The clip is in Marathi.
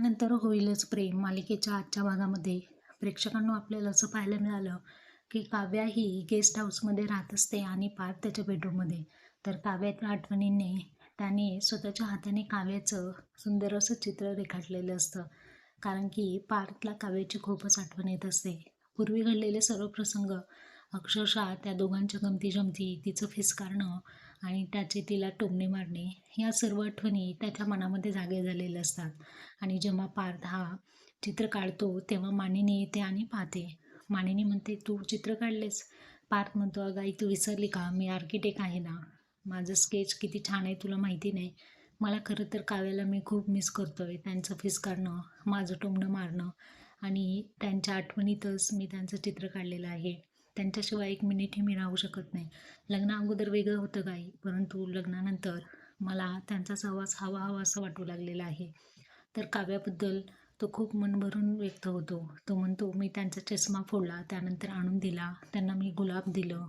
त्यानंतर होईलच प्रेम. मालिकेच्या आजच्या भागामध्ये प्रेक्षकांना आपल्याला असं पाहायला मिळालं की काव्या ही गेस्ट हाऊसमध्ये राहत असते आणि पार्थ त्याच्या बेडरूममध्ये. तर काव्याच्या आठवणींनी त्याने स्वतःच्या हाताने काव्याचं सुंदर असं चित्र रेखाटलेलं असतं. कारण की पार्थला काव्याची खूपच आठवण येत असते. पूर्वी घडलेले सर्व प्रसंग अक्षरशः त्या दोघांच्या गमती जमती तिचं फिसकारणं आणि त्याचे तिला टोमणे मारणे या सर्व आठवणी त्याच्या मनामध्ये जागे झालेल्या असतात. आणि जेव्हा पार्थ हा चित्र काढतो तेव्हा मानिनी येते आणि पाहते. मानिनी म्हणते तू चित्र काढलेस? पार्थ म्हणतो अगं आई तू विसरली का? मी आर्किटेक्ट आहे ना. माझं स्केच किती छान आहे तुला माहिती नाही. मला खरं तर काव्याला मी खूप मिस करतो आहे त्यांचं फिसकारणं माझं टोमणं मारणं आणि त्यांच्या आठवणीतच मी त्यांचं चित्र काढलेलं आहे. त्यांच्याशिवाय एक मिनिटही मी राहू शकत नाही. लग्ना अगोदर वेगळं होतं काही परंतु लग्नानंतर मला त्यांचा सहवास हवा हवा असं वाटू लागलेला आहे. तर काव्याबद्दल तो खूप मन भरून व्यक्त होतो. तो म्हणतो मी त्यांचा चष्मा फोडला त्यानंतर आणून दिला त्यांना मी गुलाब दिलं.